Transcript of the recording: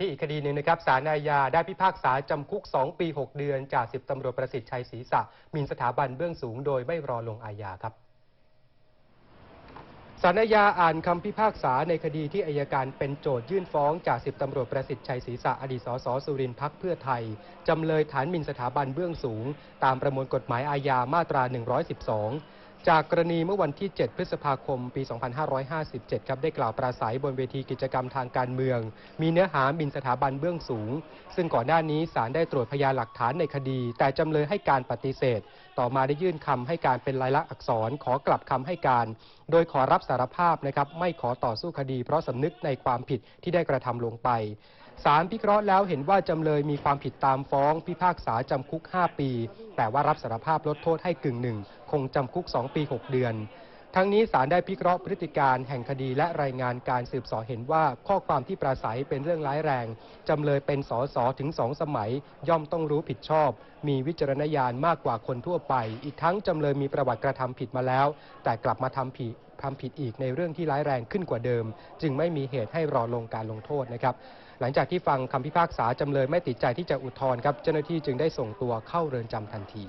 ที่อีกคดีหนึ่งนะครับศาลอาญาได้พิพากษาจำคุก 2 ปี 6 เดือนจากสิบตำรวจประสิทธิ์ชัยศรีษะมินสถาบันเบื้องสูงโดยไม่รอลงอาญาครับศาลอาญาอ่านคำพิพากษาในคดีที่อายการเป็นโจทยื่นฟ้องจากสิบตำรวจประสิทธิ์ชัยศรีษะอดีตสสสุรินทร์พักเพื่อไทย จำเลยฐานมินสถาบันเบื้องสูง ตามประมวลกฎหมายอาญามาตรา 112 จากกรณีเมื่อวันที่ 7 พฤษภาคม ปี 2557 ครับ ได้กล่าวปราศัยบนเวทีกิจกรรมทางการเมือง มีเนื้อหาหมินสถาบันเบื้องสูง ซึ่งก่อนหน้านี้ศาลได้ตรวจพยานหลักฐานในคดี แต่จำเลยให้การปฏิเสธ ต่อมาได้ยื่นคำให้การเป็นลายลักษณ์อักษร ขอกลับคำให้การ โดยขอรับสารภาพนะครับ ไม่ขอต่อสู้คดี เพราะสำนึกในความผิดที่ได้กระทำลงไปศาลพิเคราะห์แล้วเห็นว่าจำเลยมีความผิดตามฟ้องพิพากษาจำคุก 5 ปี แต่ว่ารับสารภาพลดโทษให้กึ่งหนึ่ง งจำคุก 2 ปี 6 เดือน ทั้งนี้ศาลได้พิเคราะห์พฤติการแห่งคดีและรายงานการสืบสวนเห็นว่าข้อความที่ปราศัยเป็นเรื่องร้ายแรง จำเลยเป็นสอสอถึงสองสมัย ย่อมต้องรู้ผิดชอบ มีวิจารณญาณมากกว่าคนทั่วไป อีกทั้งจำเลยมีประวัติกระทำผิดมาแล้ว แต่กลับมาทำผิดทำผิดอีกในเรื่องที่ร้ายแรงขึ้นกว่าเดิม จึงไม่มีเหตุให้รอลงการลงโทษนะครับ หลังจากที่ฟังคำพิพากษาจำเลยไม่ติดใจที่จะอุทธรณ์ครับ เจ้าหน้าที่จึงได้ส่งตัวเข้าเรือนจำทันที